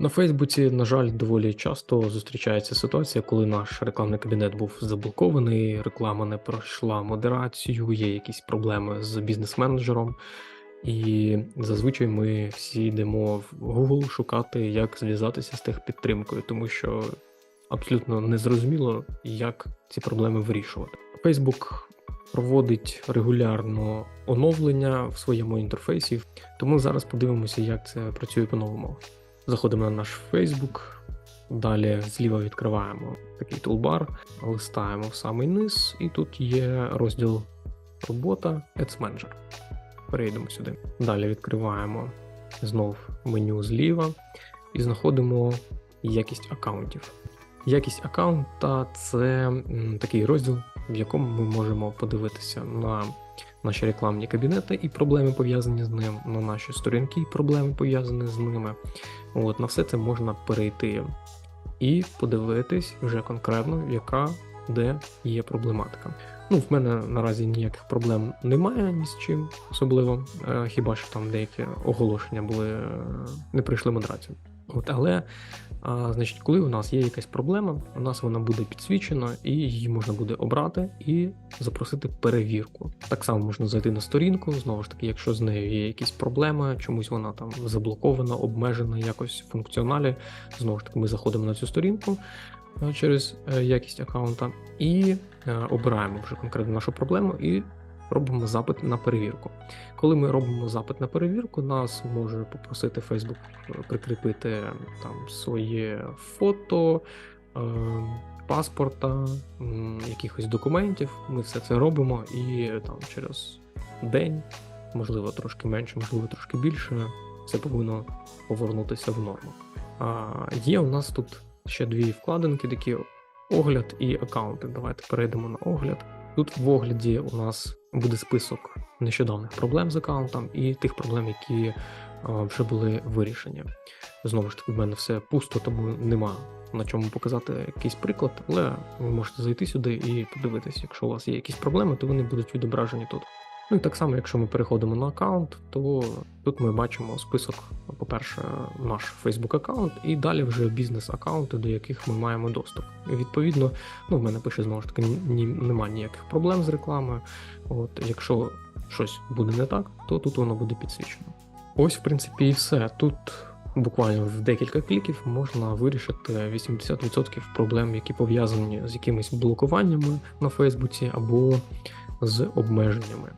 На Фейсбуці, на жаль, доволі часто зустрічається ситуація, коли наш рекламний кабінет був заблокований, реклама не пройшла модерацію, є якісь проблеми з бізнес-менеджером. І зазвичай ми всі йдемо в Google шукати, як зв'язатися з техпідтримкою, тому що абсолютно незрозуміло, як ці проблеми вирішувати. Facebook проводить регулярно оновлення в своєму інтерфейсі, тому зараз подивимося, як це працює по-новому. Заходимо на наш Facebook, далі зліва відкриваємо такий тулбар, листаємо в самий низ, і тут є розділ робота Ads Manager. Перейдемо сюди. Далі відкриваємо знов меню зліва і знаходимо якість аккаунтів. Якість аккаунта це такий розділ, в якому ми можемо подивитися на наші рекламні кабінети і проблеми пов'язані з ним, на наші сторінки і проблеми пов'язані з ними. От, на все це можна перейти і подивитись вже конкретно, яка де є проблематика. Ну, в мене наразі ніяких проблем немає ні з чим особливо, е, хіба що там деякі оголошення були, е, не пройшли модерацію. От, але, а, значить, коли у нас є якась проблема, у нас вона буде підсвічена, і її можна буде обрати і запросити перевірку. Так само можна зайти на сторінку, знову ж таки, якщо з нею є якісь проблеми, чомусь вона там заблокована, обмежена якось в функціоналі. Знову ж таки, ми заходимо на цю сторінку е, через е, якість аккаунта і е, обираємо вже конкретно нашу проблему і робимо запит на перевірку. Коли ми робимо запит на перевірку, нас може попросити Facebook прикріпити там своє фото, е, паспорта, якихось документів. Ми все це робимо і там через день, можливо, трошки менше, можливо, трошки більше, все повинно повернутися в норму. А, є у нас тут ще дві вкладинки, такі огляд і аккаунти. Давайте перейдемо на огляд. Тут в огляді у нас буде список нещодавних проблем з аккаунтом і тих проблем, які а, вже були вирішені. Знову ж таки, в мене все пусто, тому нема на чому показати якийсь приклад, але ви можете зайти сюди і подивитися, якщо у вас є якісь проблеми, то вони будуть відображені тут. Ну і так само, якщо ми переходимо на аккаунт, то тут ми бачимо список, по-перше, наш Facebook аккаунт, і далі вже бізнес-аккаунти, до яких ми маємо доступ. Відповідно, ну в мене пише знову ж таки, ні, немає ніяких проблем з рекламою. От якщо щось буде не так, то тут воно буде підсвічено. Ось, в принципі, і все. Тут буквально в декілька кліків можна вирішити 80% проблем, які пов'язані з якимись блокуваннями на Фейсбуці або з обмеженнями.